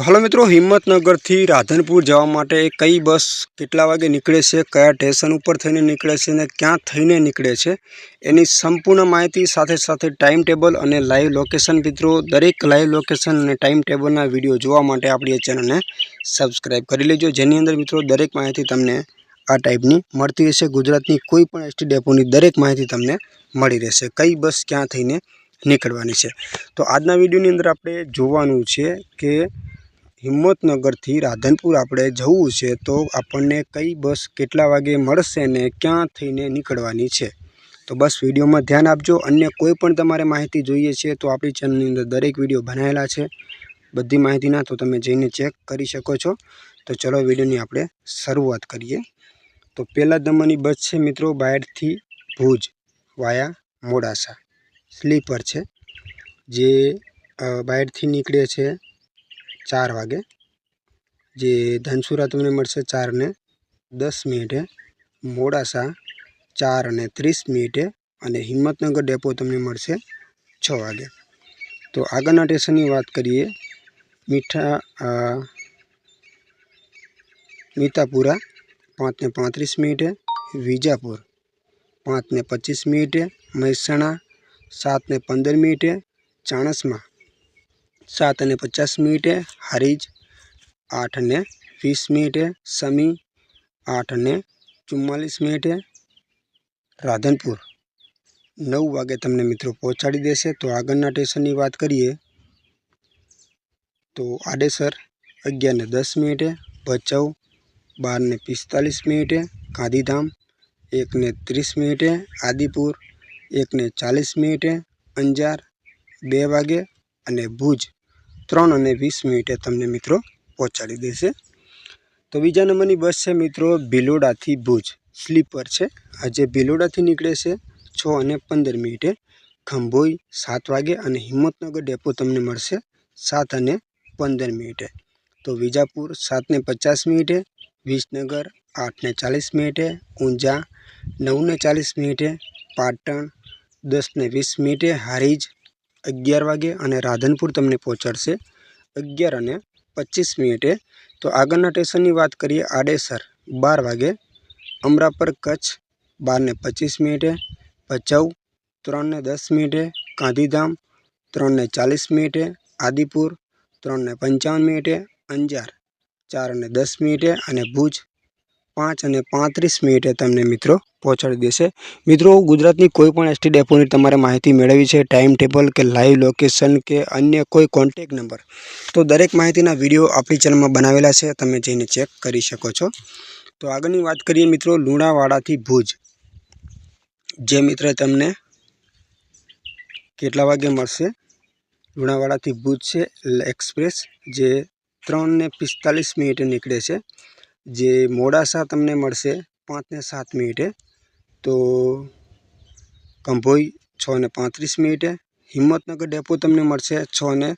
તો હાલો મિત્રો, હિંમતનગરથી રાધનપુર જવા માટે કઈ બસ કેટલા વાગે નીકળે છે, કયા સ્ટેશન ઉપર થઈને નીકળે છે અને ક્યાં થઈને નીકળે છે, એની સંપૂર્ણ માહિતી સાથે સાથે ટાઈમ ટેબલ અને લાઈવ લોકેશન મિત્રો, દરેક લાઈવ લોકેશન અને ટાઈમ ટેબલના વીડિયો જોવા માટે આપણી ચેનલને સબસ્ક્રાઈબ કરી લેજો, જેની અંદર મિત્રો દરેક માહિતી તમને આ ટાઈપની મળતી રહેશે. ગુજરાતની કોઈ પણ એસટી ડેપોની દરેક માહિતી તમને મળી રહેશે, કઈ બસ ક્યાં થઈને નીકળવાની છે. તો આજના વિડીયોની અંદર આપણે જોવાનું છે કે હિંમતનગરથી રાધનપુર આપણે જવું છે, તો આપણને કઈ બસ કેટલા વાગે મળશે ને ક્યાં થઈને નીકળવાની છે? તો બસ વિડીયોમાં ધ્યાન આપજો. અન્ય કોઈ પણ તમારે માહિતી જોઈએ છે, તો આપણી ચેનલની અંદર દરેક વીડિયો બનાવેલા છે. બધી માહિતીના તો તમે જઈને ચેક કરી શકો છો. તો ચલો વિડીયોની આપણે શરૂઆત કરીએ. તો પહેલાં દમણની બસ છે મિત્રો બાયડથી ભુજ, વાયા મોડાસા. સ્લીપર છે. જે બાયડથી નીકળે છે ચાર વાગે. જે ધનસુરા તમને મળશે ચારને દસ મિનિટે, મોડાસા ચાર અને ત્રીસ મિનિટે અને હિંમતનગર ડેપો તમને મળશે છ વાગે. તો આગળના સ્ટેશનની વાત કરીએ, મીઠા મીતાપુરા પાંચ ને પાંત્રીસ મિનિટે, વિજાપુર પાંચ ને પચીસ મિનિટે, મહેસાણા સાત ને પંદર મિનિટે, ચાણસમા સાત અને પચાસ મિનિટે, હારીજ આઠ અને વીસ મિનિટે, સમી આઠ અને ચુમ્માલીસ મિનિટે, રાધનપુર. નવ વાગે તમને મિત્રો પહોંચાડી દેશે. તો આગળના સ્ટેશનની વાત કરીએ તો આડેસર અગિયાર ને દસ મિનિટે, ભચાઉ બાર ને પિસ્તાલીસ મિનિટે, ગાંધીધામ એક ને ત્રીસ મિનિટે, આદિપુર એક ને ચાલીસ મિનિટે, અંજાર બે વાગે અને ભુજ ત્રણ અને વીસ મિનિટે તમને મિત્રો પહોંચાડી દેશે. તો બીજા નંબરની બસ છે મિત્રો ભિલોડાથી ભુજ. સ્લીપર છે. આજે ભિલોડાથી નીકળે છે છ અને પંદર મિનિટે. ખંભોઈ સાત વાગે અને હિંમતનગર ડેપો તમને મળશે સાત અને પંદર મિનિટે. તો વિજાપુર સાત ને પચાસ મિનિટે, વિસનગર આઠ ને ચાલીસ મિનિટે, ઊંઝા નવ ને ચાલીસ મિનિટે, પાટણ દસ ને વીસ મિનિટે, હારીજ અગિયાર વાગે અને રાધનપુર તમને પહોંચાડશે અગિયાર અને પચીસ મિનિટે. તો આગળના સ્ટેશનની વાત કરીએ આડેસર, બાર વાગે. અમરાપર કચ્છ બાર ને પચીસ મિનિટે. ભચાઉ ત્રણ ને દસ મિનિટે. ગાંધીધામ ત્રણ ને ચાલીસ મિનિટે. આદિપુર ત્રણ ને પંચાવન મિનિટે. અંજાર ચાર અને દસ મિનિટે. અને ભુજ, પાંચ અને પાંત્રીસ મિનિટે. તમને મિત્રો પહોંચાડી દેશે. મિત્રો, ગુજરાતની કોઈ પણ એસટી ડેપોની તમારે માહિતી મેળવી છે ટાઈમ ટેબલ કે લાઈવ લોકેશન કે અન્ય કોઈ કોન્ટેક નંબર તો દરેક માહિતીના વીડિયો આપણી ચેનલમાં બનાવેલા છે, તમે જઈને ચેક કરી શકો છો. તો આગળની વાત કરીએ મિત્રો, લુણાવાડાથી ભુજ. જે મિત્ર તમને કેટલા વાગે મળશે? લુણાવાડાથી ભુજ છે એક્સપ્રેસ જે ત્રણ ને પિસ્તાલીસ મિનિટે નીકળે છે. જે મોડાસા તમને મળશે પાંચ ને સાત મિનિટે. તો કંભોઈ છ ને પાંત્રીસ મિનિટે હિંમતનગર ડેપો તમને મળશે છ ને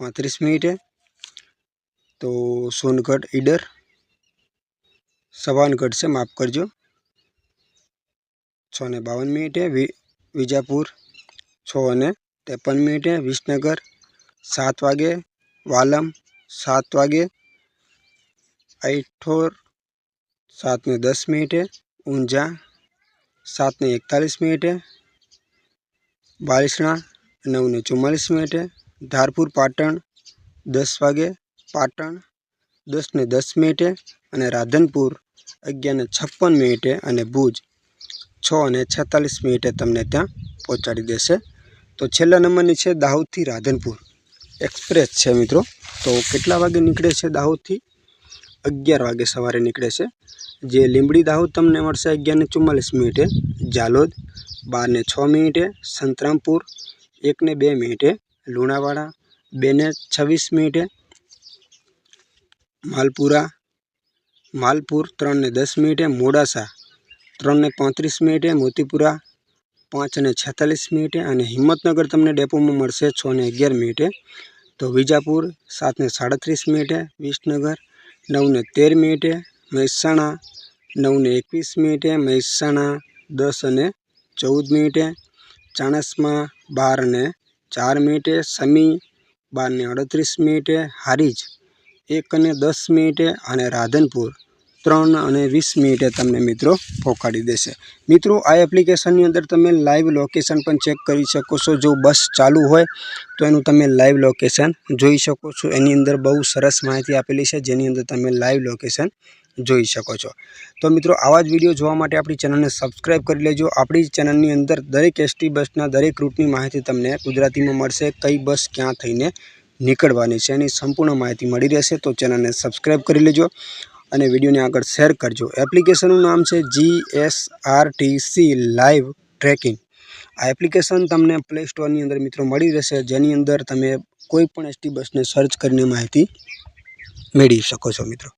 પાંત્રીસ મિનિટે તો સોનગઢ ઈડર સવાનગઢ છે માફ કરજો છ ને બાવન મિનિટે વિ વિજાપુર છ અને ત્રેપન મિનિટે વિસનગર સાત વાગે વાલમ સાત વાગે આઈઠોર સાત ને દસ મિનિટે ઊંઝા સાત ને એકતાલીસ મિનિટે બાલિસણા નવને ચુમ્માલીસ મિનિટે, ધારપુર પાટણ દસ વાગે, પાટણ દસને દસ મિનિટે અને રાધનપુર અગિયારને છપ્પન મિનિટે અને ભુજ છ અને છેતાલીસ મિનિટે તમને ત્યાં પહોંચાડી દેશે. તો છેલ્લા નંબરની છે દાહોદથી રાધનપુર. એક્સપ્રેસ છે મિત્રો. તો કેટલા વાગે નીકળે છે દાહોદથી? અગિયાર વાગે સવારે નીકળે છે. જે લીંબડી દાહોદ તમને મળશે અગિયાર ને ચુમ્માલીસ મિનિટે, જાલોદ બાર ને છ મિનિટે, સંતરામપુર એક ને બે મિનિટે, લુણાવાડા બે ને છવ્વીસ મિનિટે, માલપુરા માલપુર ત્રણ ને દસ મિનિટે, મોડાસા ત્રણ ને પાંત્રીસ મિનિટે, મોતીપુરા પાંચ અને છેતાલીસ મિનિટે અને હિંમતનગર તમને ડેપોમાં મળશે છ ને અગિયાર મિનિટે. તો વિજાપુર સાત ને સાડત્રીસ મિનિટે, વિસનગર નવ ને તેર મિનિટે, મહેસાણા નવને એકવીસ મિનિટે, મહેસાણા દસ અને ચૌદ મિનિટે, ચાણસમાં બાર ને ચાર મિનિટે, સમી બારને અડત્રીસ મિનિટે, હારીજ એક અને દસ મિનિટે અને રાધનપુર ત્રણ અને વીસ મિનિટે તમને મિત્રો પહોંચાડી દેશે. મિત્રો, આ એપ્લિકેશનની અંદર તમે લાઈવ લોકેશન પણ ચેક કરી શકો છો. જો બસ ચાલુ હોય, તો એનું તમે લાઈવ લોકેશન જોઈ શકો છો. એની અંદર બહુ સરસ માહિતી આપેલી છે, જેની અંદર તમે લાઈવ લોકેશન જોઈ શકો છો. તો મિત્રો, આવા જ વીડિયો જોવા માટે આપણી ચેનલને સબસ્ક્રાઈબ કરી લેજો. આપણી ચેનલની અંદર દરેક એસટી બસના દરેક રૂટની માહિતી તમને ગુજરાતીમાં મળશે. કઈ બસ ક્યાં થઈને નીકળવાની છે, એની સંપૂર્ણ માહિતી મળી રહેશે. તો ચેનલને સબસ્ક્રાઈબ કરી લેજો. અને વિડીયોને આગળ શેર કરજો. એપ્લિકેશનનું નામ છે G S R T C live tracking આ એપ્લિકેશન તમને પ્લે સ્ટોરની અંદર મિત્રો મળી રહેશે, જેની અંદર તમે કોઈ પણ એસટી બસને સર્ચ કરીને માહિતી મેળવી શકો છો મિત્રો.